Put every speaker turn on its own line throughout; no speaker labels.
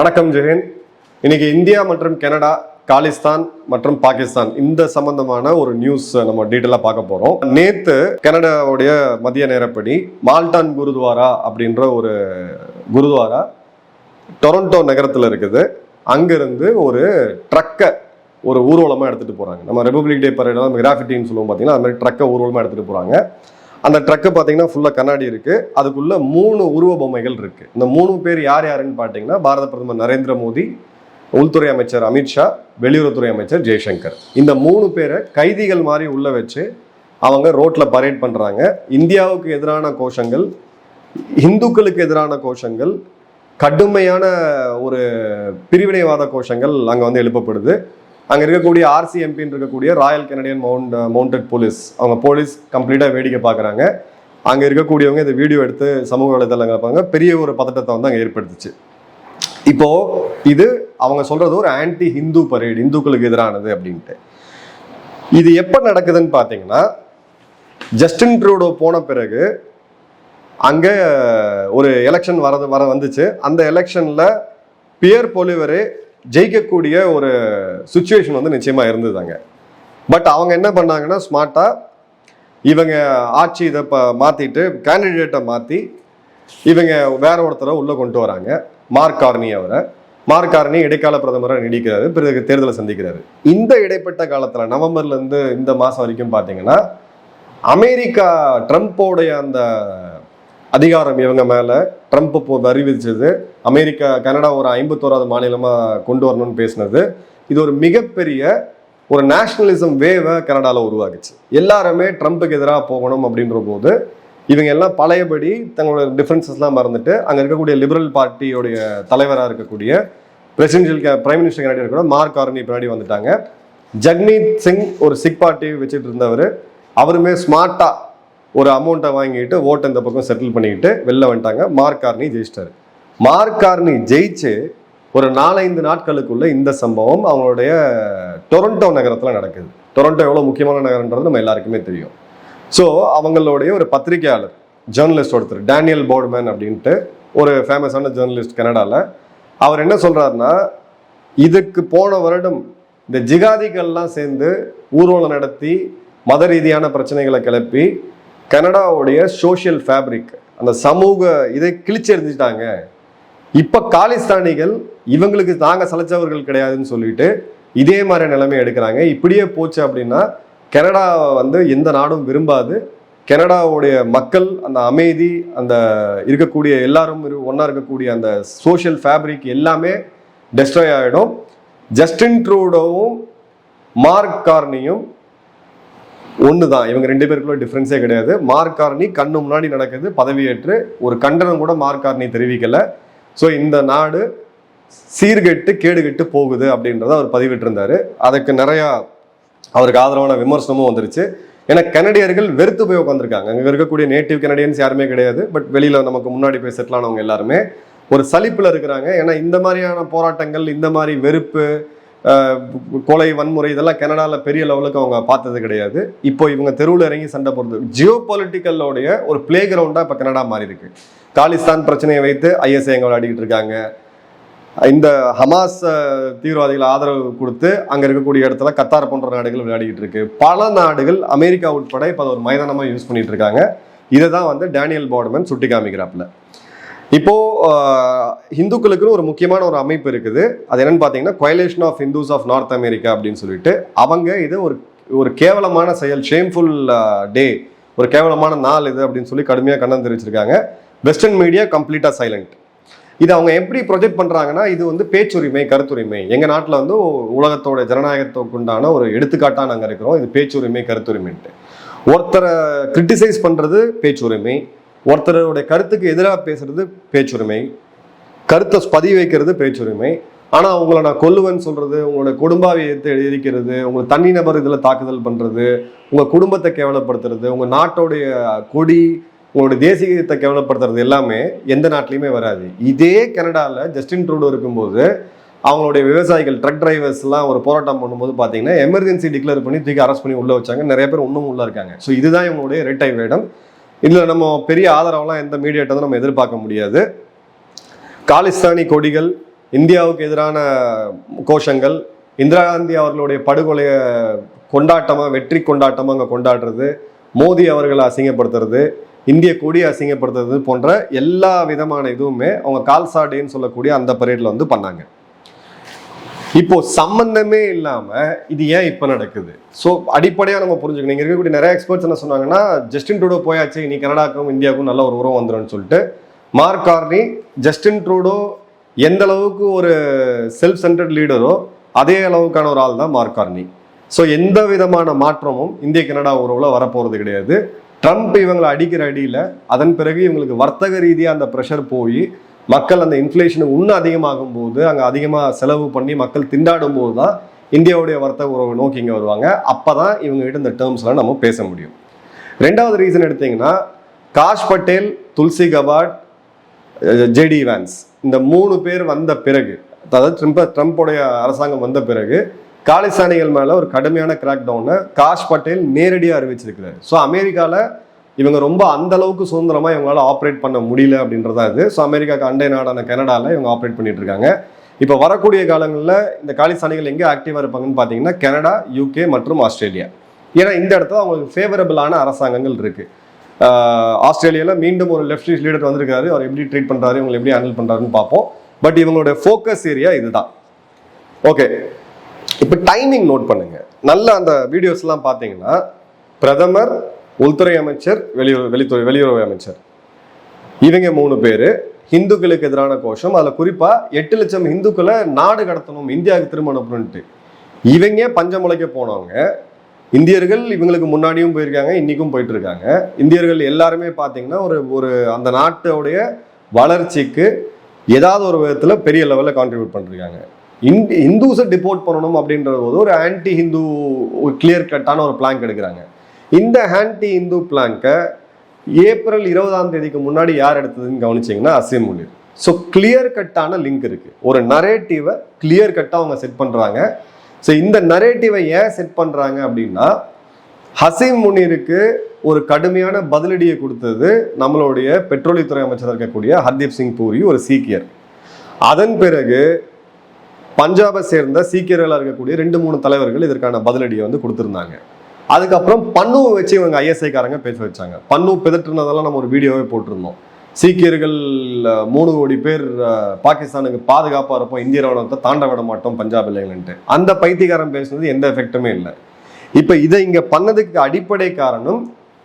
வணக்கம் ஜெகன் இன்னைக்கு இந்தியா மற்றும் கனடா காலிஸ்தான் மற்றும் பாகிஸ்தான் இந்த சம்பந்தமான ஒரு நியூஸ் நம்ம டீட்டெயிலாக பார்க்க போகிறோம் நேற்று கனடாவுடைய மதிய நேரப்படி மால்டான் குருத்வாரா அப்படின்ற ஒரு குருத்வாரா டொரண்டோ நகரத்தில் இருக்குது. அங்கிருந்து ஒரு ட்ரக்கை ஒரு ஊர்வலமாக எடுத்துகிட்டு போகிறாங்க நம்ம ரிபப்ளிக் டே பரேட் நம்ம கிராஃபிட்டின்னு சொல்லுவோம் பார்த்தீங்கன்னா அது மாதிரி ட்ரக்கை ஊர்வலமாக எடுத்துகிட்டு போகிறாங்க அந்த ட்ரக்கு பார்த்தீங்கன்னா ஃபுல்லாக கண்ணாடி இருக்குது அதுக்குள்ள மூணு உருவ பொம்மைகள் இருக்குது இந்த மூணு பேர் யார் யாருன்னு பார்த்தீங்கன்னா பாரத பிரதமர் நரேந்திர மோடி உள்துறை அமைச்சர் அமித்ஷா வெளியுறவுத்துறை அமைச்சர் ஜெய்சங்கர். இந்த மூணு பேரை கைதிகள் மாதிரி உள்ள வச்சு அவங்க ரோட்ல பரேட் பண்றாங்க. இந்தியாவுக்கு எதிரான கோஷங்கள் இந்துக்களுக்கு எதிரான கோஷங்கள் கடுமையான ஒரு பிரிவினைவாத கோஷங்கள் அங்கே வந்து எழுப்பப்படுது. அங்கே இருக்கக்கூடிய ஆர்சிஎம்பின்னு இருக்கக்கூடிய royal Canadian mount mounted police அவங்க போலீஸ் கம்ப்ளீட்டாக வேடிக்கை பார்க்குறாங்க. அங்கே இருக்கக்கூடியவங்க இந்த வீடியோ எடுத்து சமூக வலைதளங்கள் பார்ப்பாங்க. பெரிய ஒரு பதட்டத்தை வந்து அங்கே ஏற்படுத்துச்சு. இப்போ இது அவங்க சொல்றது ஒரு ஆன்டி ஹிந்து பரேடு இந்துக்களுக்கு எதிரானது அப்படின்ட்டு. இது எப்போ நடக்குதுன்னு பார்த்தீங்கன்னா ஜஸ்டின் ட்ரூடோ போன பிறகு அங்கே ஒரு எலெக்ஷன் வரது வர வந்துச்சு. அந்த எலெக்ஷனில் பியர் பொலிவரே ஜெயிக்கக்கூடிய ஒரு சுச்சுவேஷன் வந்து நிச்சயமாக இருந்ததாங்க பட் அவங்க என்ன பண்ணாங்கன்னா ஸ்மார்ட்டாக இவங்க ஆட்சி இதை இப்போ மாற்றிட்டு கேண்டிடேட்டை மாற்றி இவங்க வேற ஒருத்தரை உள்ளே கொண்டு வராங்க. மார்க் கார்னி அவரை. மார்க் கார்னி இடைக்கால பிரதமராக நீடிக்கிறாரு பிறகு தேர்தலை சந்திக்கிறாரு. இந்த இடைப்பட்ட காலத்தில் நவம்பர்லேருந்து இந்த மாதம் வரைக்கும் பார்த்தீங்கன்னா அமெரிக்கா ட்ரம்ப்போடைய அந்த அதிகாரம் இவங்க மேலே ட்ரம்ப் இப்போ வரி விதிச்சது அமெரிக்கா கனடா ஒரு ஐம்பத்தோராவது மாநிலமாக கொண்டு வரணும்னு பேசினது. இது ஒரு மிகப்பெரிய ஒரு நேஷனலிசம் வேவை கனடாவில் உருவாக்குச்சு. எல்லாருமே ட்ரம்ப்புக்கு எதிராக போகணும் அப்படின்ற போது இவங்க எல்லாம் பழையபடி தங்களோட டிஃப்ரென்சஸ்லாம் மறந்துட்டு அங்கே இருக்கக்கூடிய லிபரல் பார்ட்டியோடைய தலைவராக இருக்கக்கூடிய பிரசிடென்ஷியல் பிரைம் மினிஸ்டர் கனடியாக கூட மார்க் கார்னி பின்னாடி வந்துட்டாங்க. ஜக்னீத் சிங் ஒரு சிக் பார்ட்டி வச்சுட்டு இருந்தவர். அவருமே ஸ்மார்ட்டாக ஒரு அமௌண்ட்டை வாங்கிட்டு ஓட்டை இந்த பக்கம் செட்டில் பண்ணிக்கிட்டு வெளில வந்துட்டாங்க. Mark Carney ஜெயிச்சிட்டாரு. மார்கார்னி ஜெயிச்சு ஒரு நாலஞ்சு நாட்களுக்குள்ள இந்த சம்பவம் அவங்களுடைய டொரண்டோ நகரத்தில் நடக்குது. டொரண்டோ எவ்வளோ முக்கியமான நகரன்றது நம்ம எல்லாருக்குமே தெரியும். ஸோ அவங்களுடைய ஒரு பத்திரிகையாளர் ஜேர்னலிஸ்ட் ஒருத்தர் டேனியல் போர்டுமேன் அப்படின்ட்டு ஒரு ஃபேமஸான ஜேர்னலிஸ்ட் கனடாவில் அவர் என்ன சொல்கிறாருன்னா இதுக்கு போன வருடம் இந்த ஜிகாதிகள்லாம் சேர்ந்து ஊர்வலம் நடத்தி மத ரீதியான பிரச்சனைகளை கிளப்பி கனடாவுடைய சோஷியல் ஃபேப்ரிக் அந்த சமூக இதை கிழிச்சு எறிஞ்சிட்டாங்க இப்போ காலிஸ்தானிகள் இவங்களுக்கு நாங்க சலைச்சவர்கள் கிடையாதுன்னு சொல்லிட்டு இதே மாதிரி நிலைமை எடுக்கிறாங்க. இப்படியே போச்சு அப்படின்னா கனடா வந்து எந்த நாடும் விரும்பாது. கனடாவுடைய மக்கள் அந்த அமைதி அந்த இருக்கக்கூடிய எல்லாரும் ஒன்றா இருக்கக்கூடிய அந்த சோஷியல் ஃபேப்ரிக் எல்லாமே டெஸ்ட்ராய் ஆகிடும் ஜஸ்டின் ட்ரூடோவும் மார்க் கார்னியும் ஒன்று தான் இவங்க ரெண்டு பேருக்குள்ள டிஃப்ரென்ஸே கிடையாது. மார்க் கார்னி கண்ணு முன்னாடி நடக்குது பதவியேற்று ஒரு கண்டனம் கூட மார்க் கார்னி தெரிவிக்கலை. ஸோ இந்த நாடு சீர்கெட்டு கேடுகெட்டு போகுது அப்படின்றத அவர் பதிவிட்டிருந்தாரு. அதுக்கு நிறையா அவருக்கு ஆதரவான விமர்சனமும் வந்துருச்சு. ஏன்னா கனடியர்கள் வெறுத்து போய் உட்காந்துருக்காங்க அங்கே இருக்கக்கூடிய நேட்டிவ் கனடியன்ஸ் யாருமே கிடையாது. பட் வெளியில் நமக்கு முன்னாடி போய் செட்டில் ஆனவங்க எல்லாருமே ஒரு சலிப்பில் இருக்கிறாங்க. ஏன்னா இந்த மாதிரியான போராட்டங்கள் இந்த மாதிரி வெறுப்பு கொலை வன்முறை இதெல்லாம் கனடாவில் பெரிய லெவலுக்கு அவங்க பார்த்தது கிடையாது. இப்போ இவங்க தெருவில் இறங்கி சண்டை போடுறது. ஜியோ பொலிட்டிக்கலோடைய ஒரு பிளே கிரவுண்டாக இப்போ கனடா மாறி இருக்கு காலிஸ்தான் பிரச்சனையை வைத்து ஐஎஸ்ஐ அங்கே விளையாடிக்கிட்டு இருக்காங்க. இந்த ஹமாஸ் தீவிரவாதிகள் ஆதரவு கொடுத்து அங்கே இருக்கக்கூடிய இடத்துல கத்தார் போன்ற நாடுகள் விளையாடிக்கிட்டு இருக்கு. பல நாடுகள் அமெரிக்கா உட்பட இப்போ அதை ஒரு மைதானமாக யூஸ் பண்ணிட்டு இருக்காங்க. இதை தான் வந்து டேனியல் போர்ட்மேன் சுட்டி காமிக்கிறாப்புல. இப்போ ஹிந்துக்களுக்குன்னு ஒரு முக்கியமான ஒரு அமைப்பு இருக்குது. அது என்னன்னு பார்த்தீங்கன்னா coalition of Hindus of North America அப்படின்னு சொல்லிட்டு அவங்க இது ஒரு ஒரு கேவலமான செயல் ஷேம்ஃபுல் டே ஒரு கேவலமான நாள் இது அப்படின்னு சொல்லி கடுமையாக கண்டனம் தெரிவிச்சிருக்காங்க. வெஸ்டர்ன் மீடியா கம்ப்ளீட்டாக சைலண்ட் இது அவங்க எப்படி ப்ரொஜெக்ட் பண்ணுறாங்கன்னா இது வந்து பேச்சுரிமை கருத்துரிமை. எங்கள் நாட்டில் வந்து உலகத்தோட ஜனநாயகத்துக்கு உண்டான ஒரு எடுத்துக்காட்டாக நாங்கள் இருக்கிறோம். இது பேச்சுரிமை கருத்துரிமைன்ட்டு. ஒருத்தரை கிரிட்டிசைஸ் பண்ணுறது பேச்சுரிமை. ஒருத்தருடைய கருத்துக்கு எதிராக பேசுறது பேச்சுரிமை. கருத்தை பதிவு வைக்கிறது பேச்சுரிமை. ஆனால் உங்களை நான் கொல்லுவேன்னு சொல்கிறது உங்களோட குடும்பாவியத்தை எரிக்கிறது உங்களை தனிநபர் இதில் தாக்குதல் பண்ணுறது உங்கள் குடும்பத்தை கேவலப்படுத்துறது உங்கள் நாட்டோடைய கொடி உங்களுடைய தேசியத்தை கவனப்படுத்துறது எல்லாமே எந்த நாட்டிலையுமே வராது. இதே கனடாவில் ஜஸ்டின் ட்ரூடோ இருக்கும்போது அவங்களுடைய விவசாயிகள் ட்ரக் டிரைவர்ஸ்லாம் ஒரு போராட்டம் பண்ணும்போது பார்த்தீங்கன்னா எமர்ஜென்சி டிக்ளேர் பண்ணி தூக்கி அரெஸ்ட் பண்ணி உள்ளே வச்சாங்க. நிறைய பேர் இன்னும் உள்ளே இருக்காங்க. ஸோ இதுதான் இவங்களுடைய ரெட்டை வேடம். இதில் நம்ம பெரிய ஆதரவெல்லாம் எந்த மீடியாட்ட நம்ம எதிர்பார்க்க முடியாது. காலிஸ்தானி கொடிகள் இந்தியாவுக்கு எதிரான கோஷங்கள் இந்திரா காந்தி அவர்களுடைய படுகொலையை கொண்டாட்டமாக வெற்றி கொண்டாட்டமாக அங்கே கொண்டாடுறது மோடி அவர்களை அசிங்கப்படுத்துறது இந்திய கொடி அசிங்கப்படுத்துறது போன்ற எல்லா விதமான இதுவுமே அவங்க கால்சாடேன்னு சொல்லக்கூடிய அந்த பரேட்ல வந்து பண்ணாங்க. இப்போ சம்பந்தமே இல்லாம இது ஏன் இப்ப நடக்குது? ஸோ அடிப்படையா நம்ம புரிஞ்சுக்கணும். இங்க இருக்கக்கூடிய நிறைய எக்ஸ்பர்ட்ஸ் என்ன சொன்னாங்கன்னா ஜஸ்டின் ட்ரூடோ போயாச்சு நீ கனடாக்கும் இந்தியாவுக்கும் நல்ல ஒரு உறவு வந்துடும் சொல்லிட்டு மார்க் கார்னி ஜஸ்டின் ட்ரூடோ எந்த அளவுக்கு ஒரு செல்ஃப் சென்டர்ட் லீடரோ அதே அளவுக்கான ஒரு ஆள் தான் மார்க் கார்னி ஸோ எந்த விதமான மாற்றமும் இந்திய கனடா உறவுல வரப்போறது கிடையாது. ட்ரம்ப் இவங்களை அடிக்கிற அடியில் அதன் பிறகு இவங்களுக்கு வர்த்தக ரீதியாக அந்த ப்ரெஷர் போய் மக்கள் அந்த இன்ஃப்ளேஷன் இன்னும் அதிகமாகும் போது அங்கே அதிகமாக செலவு பண்ணி மக்கள் திண்டாடும் போது தான் இந்தியாவுடைய வர்த்தக உறவை நோக்கி இங்கே வருவாங்க. அப்போ தான் இவங்ககிட்ட இந்த டேர்ம்ஸ்லாம் நம்ம பேச முடியும். ரெண்டாவது ரீசன் எடுத்தீங்கன்னா Kash Patel Tulsi Gabbard JD Vance இந்த மூணு பேர் வந்த பிறகு அதாவது ட்ரம்ப் ட்ரம்ப்போடைய அரசாங்கம் வந்த பிறகு காலிஸ்தானிகள் மேலே ஒரு கடுமையான கிராக் டவுனை காஷ் பட்டேல் நேரடியாக அறிவிச்சிருக்கிறார். ஸோ அமெரிக்காவில் இவங்க ரொம்ப அந்த அளவுக்கு சுதந்திரமாக இவங்களால ஆப்ரேட் பண்ண முடியல அப்படின்றதா இது. ஸோ அமெரிக்காக்கு அண்டை நாடான கனடாவில் இவங்க ஆப்ரேட் பண்ணிட்டு இருக்காங்க. இப்போ வரக்கூடிய காலங்களில் இந்த காலிஸ்தானிகள் எங்கே ஆக்டிவாக இருப்பாங்கன்னு பார்த்தீங்கன்னா கனடா யூகே மற்றும் ஆஸ்திரேலியா. ஏன்னா இந்த இடத்துல அவங்களுக்கு ஃபேவரபிளான அரசாங்கங்கள் இருக்குது ஆஸ்திரேலியாவில் மீண்டும் ஒரு லெஃப்ட் லீடர் வந்திருக்காரு. அவர் எப்படி ட்ரீட் பண்ணுறாரு இவங்களை எப்படி ஹேண்டில் பண்ணுறாருன்னு பார்ப்போம். பட் இவங்களுடைய ஃபோக்கஸ் ஏரியா இதுதான். ஓகே இப்போ டைமிங் நோட் பண்ணுங்க. நல்ல அந்த வீடியோஸ்லாம் பார்த்தீங்கன்னா பிரதமர் உள்துறை அமைச்சர் வெளியுறவு வெளித்துறை வெளியுறவு அமைச்சர். இவங்க மூணு பேர் இந்துக்களுக்கு எதிரான கோஷம். அதில் குறிப்பாக எட்டு லட்சம் இந்துக்களை நாடு கடத்தணும் இந்தியாவுக்கு திரும்ப அனுப்பணும்ட்டு இவங்க பஞ்சம் போனவங்க. இந்தியர்கள் இவங்களுக்கு முன்னாடியும் போயிருக்காங்க இன்றைக்கும் போயிட்டு இருக்காங்க இந்தியர்கள் எல்லாருமே பார்த்தீங்கன்னா ஒரு ஒரு அந்த நாட்டோடைய வளர்ச்சிக்கு ஏதாவது ஒரு விதத்தில் பெரிய லெவலில் கான்ட்ரிபியூட் பண்ணிருக்காங்க. இந்துஸை டிபோர்ட் பண்ணணும் அப்படின்றது போது ஒரு ஆன்டி ஹிந்து கிளியர் கட்டான ஒரு பிளான் எடுக்கிறாங்க. இந்த ஆன்டி இந்து பிளாங்கை ஏப்ரல் இருபதாம் தேதிக்கு முன்னாடி யார் எடுத்ததுன்னு கவனிச்சிங்கன்னா அசீம் முனிர் ஸோ கிளியர் கட்டான லிங்க் இருக்குது ஒரு நரேட்டிவை கிளியர் கட்டாக அவங்க செட் பண்ணுறாங்க ஸோ இந்த நரேட்டிவை ஏன் செட் பண்ணுறாங்க அப்படின்னா ஹசீம் முனீருக்கு ஒரு கடுமையான பதிலடியை கொடுத்தது நம்மளுடைய பெட்ரோலியத்துறை அமைச்சராக இருக்கக்கூடிய ஹர்தீப் சிங் பூரி ஒரு சீக்கியர். அதன் பிறகு பஞ்சாபை சேர்ந்த சீக்கியர்களாக இருக்கக்கூடிய ரெண்டு மூணு தலைவர்கள் இதற்கான பதிலடியை வந்து கொடுத்துருந்தாங்க. அதுக்கப்புறம் பன்னுவை வச்சு இவங்க ஐஎஸ்ஐக்காரங்க பேச வச்சாங்க. பன்னு பிதற்றுனதெல்லாம் நம்ம ஒரு வீடியோவே போட்டிருந்தோம். சீக்கியர்கள் மூணு கோடி பேர் பாகிஸ்தானுக்கு பாதுகாப்பாக இருப்போம் இந்திய ராணுவத்தை தாண்ட விட மாட்டோம் பஞ்சாப் இல்லைங்கன்ட்டு. அந்த பைத்தியக்காரன் பேசுனது எந்த எஃபெக்ட்டுமே இல்லை. இப்போ இதை இங்கே பண்ணதுக்கு அடிப்படை காரணம்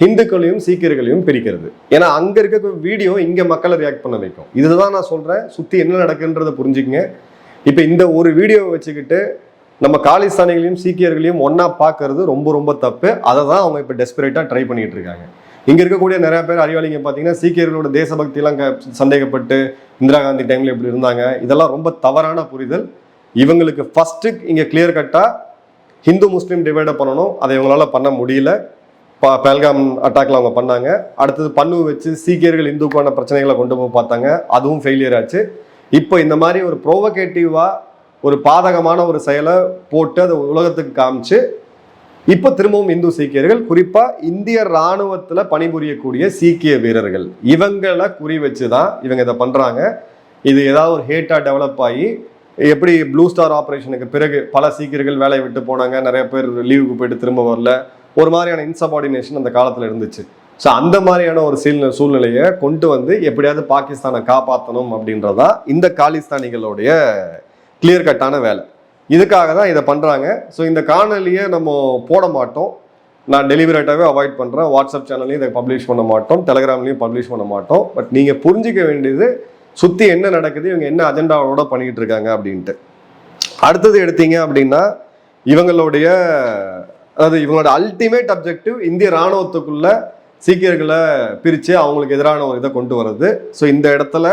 ஹிந்துக்களையும் சீக்கியர்களையும் பிரிக்கிறது. ஏன்னா அங்கே இருக்க வீடியோ இங்கே மக்களை ரியாக்ட் பண்ண வைக்கும். இதுதான் நான் சொல்கிறேன் சுற்றி என்ன நடக்குன்றதை புரிஞ்சுக்கங்க. இப்போ இந்த ஒரு வீடியோவை வச்சுக்கிட்டு நம்ம காலிஸ்தானிகளையும் சீக்கியர்களையும் ஒன்றா பார்க்கறது ரொம்ப ரொம்ப தப்பு. அதை தான் அவங்க இப்போ டெஸ்பரேட்டாக ட்ரை பண்ணிகிட்டு இருக்காங்க. இங்கே இருக்கக்கூடிய நிறைய பேர் அறிவாளிங்க பார்த்தீங்கன்னா சீக்கியர்களோட தேசபக்தியெல்லாம் க- சந்தேகப்பட்டு இந்திரா காந்தி டைமில் இப்படி இருந்தாங்க. இதெல்லாம் ரொம்ப தவறான புரிதல். இவங்களுக்கு ஃபஸ்ட்டு இங்கே கிளியர் கட்டாக ஹிந்து முஸ்லீம் டிவைட பண்ணணும். அதை இவங்களால பண்ண முடியல. ப பேல்காம் அட்டாக்ல அவங்க பண்ணாங்க. அடுத்தது பண்ணு வச்சு சீக்கியர்கள் இந்துக்கான பிரச்சனைகளை கொண்டு போய் பார்த்தாங்க. அதுவும் ஃபெயிலியர் ஆச்சு. இப்போ இந்த மாதிரி ஒரு ப்ரோவகேட்டிவாக ஒரு பாதகமான ஒரு செயலை போட்டு அதை உலகத்துக்கு காமிச்சு இப்போ திரும்பவும் இந்து சீக்கியர்கள் குறிப்பாக இந்திய இராணுவத்தில் பணிபுரியக்கூடிய சீக்கிய வீரர்கள் இவங்களை குறி வச்சு தான் இவங்க இதை பண்ணுறாங்க இது ஏதாவது ஒரு ஹேட்டாக டெவலப் ஆகி எப்படி ப்ளூ ஸ்டார் ஆப்ரேஷனுக்கு பிறகு பல சீக்கியர்கள் வேலையை விட்டு போனாங்க நிறைய பேர் லீவுக்கு போயிட்டு திரும்ப வரல ஒரு மாதிரியான இன்சபார்டினேஷன் அந்த காலத்தில் இருந்துச்சு. ஸோ அந்த மாதிரியான ஒரு சீல் சூழ்நிலையை கொண்டு வந்து எப்படியாவது பாகிஸ்தானை காப்பாற்றணும் அப்படின்றதா இந்த காலிஸ்தானிகளுடைய கிளியர் கட்டான வேலை. இதுக்காக தான் இதை பண்ணுறாங்க ஸோ இந்த காணொலியை நம்ம போட மாட்டோம். நான் டெலிவரேட்டாகவே அவாய்ட் பண்ணுறேன் வாட்ஸ்அப் சேனல்லையும் இதை பப்ளிஷ் பண்ண மாட்டோம். டெலகிராம்லையும் பப்ளிஷ் பண்ண மாட்டோம். பட் நீங்கள் புரிஞ்சிக்க வேண்டியது சுற்றி என்ன நடக்குது இவங்க என்ன அஜெண்டாவோட பண்ணிக்கிட்டு இருக்காங்க அப்படின்ட்டு. அடுத்தது எடுத்தீங்க அப்படின்னா இவங்களுடைய அதாவது இவங்களோட அல்டிமேட் அப்ஜெக்டிவ் இந்திய ராணுவத்துக்குள்ள சீக்கியர்களை பிரித்து அவங்களுக்கு எதிரான ஒரு இதை கொண்டு வர்றது. ஸோ இந்த இடத்துல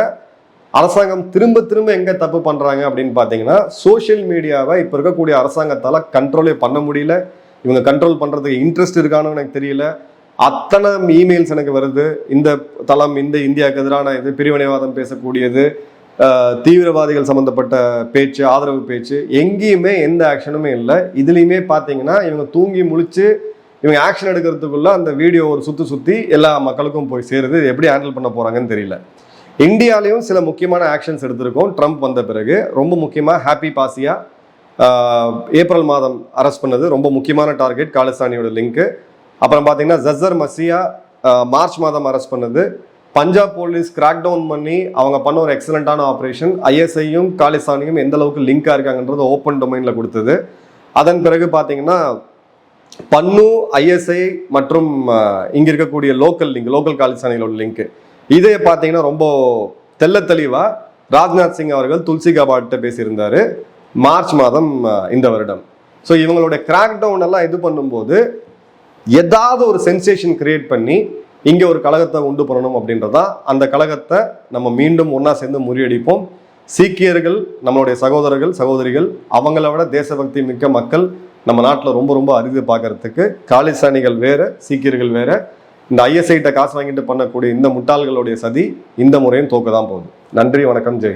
அரசாங்கம் திரும்ப திரும்ப எங்கே தப்பு பண்ணுறாங்க அப்படின்னு பார்த்தீங்கன்னா சோஷியல் மீடியாவை இப்போ இருக்கக்கூடிய அரசாங்கத்தால் கண்ட்ரோலே பண்ண முடியல. இவங்க கண்ட்ரோல் பண்ணுறதுக்கு இன்ட்ரெஸ்ட் இருக்கானு எனக்கு தெரியல. அத்தனை இமெயில்ஸ் எனக்கு வருது. இந்த தளம் இந்த இந்தியாவுக்கு எதிரான இது பிரிவினைவாதம் பேசக்கூடியது தீவிரவாதிகள் சம்மந்தப்பட்ட பேச்சு ஆதரவு பேச்சு எங்கேயுமே எந்த ஆக்ஷனுமே இல்லை. இதுலேயுமே பார்த்தீங்கன்னா இவங்க தூங்கி முழிச்சு இவங்க ஆக்ஷன் எடுக்கிறதுக்குள்ள அந்த வீடியோ ஒரு சுற்றி சுற்றி எல்லா மக்களுக்கும் போய் சேருது. இது எப்படி ஹேண்டில் பண்ண போகிறாங்கன்னு தெரியல. இந்தியாலையும் சில முக்கியமான ஆக்ஷன்ஸ் எடுத்திருக்கோம். ட்ரம்ப் வந்த பிறகு ரொம்ப முக்கியமாக ஹாப்பி பாசியா ஏப்ரல் மாதம் அரெஸ்ட் பண்ணது. ரொம்ப முக்கியமான டார்கெட் காலிஸ்தானியோட லிங்க்கு அப்புறம் பார்த்தீங்கன்னா ஜஸ்ஸர் மசியா மார்ச் மாதம் அரெஸ்ட் பண்ணது. பஞ்சாப் போலீஸ் கிராக் டவுன் பண்ணி அவங்க பண்ண ஒரு எக்ஸலண்ட்டான ஆப்ரேஷன் ஐஎஸ்ஐயும் காலிஸ்தானியும் எந்த அளவுக்கு லிங்காக இருக்காங்கன்றது ஓப்பன் டொமைனில் கொடுத்தது. அதன் பிறகு பார்த்தீங்கன்னா பன்னு ஐஎஸ்ஐ மற்றும் இங்கே இங்க இருக்கக்கூடிய லோக்கல் லிங்க் லோக்கல் காலேஜ் காலிஸ்தானிகளோட லிங்க். இதே பார்த்தீங்கன்னா ரொம்ப தெல்ல தெளிவா ராஜ்நாத் சிங் அவர்கள் துல்சி கபாட்ட பேசியிருந்தாரு மார்ச் மாதம் இந்த வருடம். ஸோ இவங்களோட கிராக் டவுன் எல்லாம் இது பண்ணும்போது ஏதாவது ஒரு சென்சேஷன் கிரியேட் பண்ணி இங்கே ஒரு கழகத்தை உண்டு பண்ணணும் அப்படின்றதா அந்த கழகத்தை நம்ம மீண்டும் ஒன்றா சேர்ந்து முறியடிப்போம். சீக்கியர்கள் நம்மளுடைய சகோதரர்கள் சகோதரிகள் அவங்கள விட தேசபக்தி மிக்க மக்கள் நம்ம நாட்டில் ரொம்ப ரொம்ப அரிது பார்க்கறதுக்கு காலிஸ்தானிகள் வேறு சீக்கியர்கள் வேறு இந்த ஐஎஸ்ஐட்ட காசு வாங்கிட்டு பண்ணக்கூடிய இந்த முட்டாள்களுடைய சதி இந்த முறையும் தோக்க தான் போகுது. நன்றி வணக்கம் ஜெயஹிந்த்.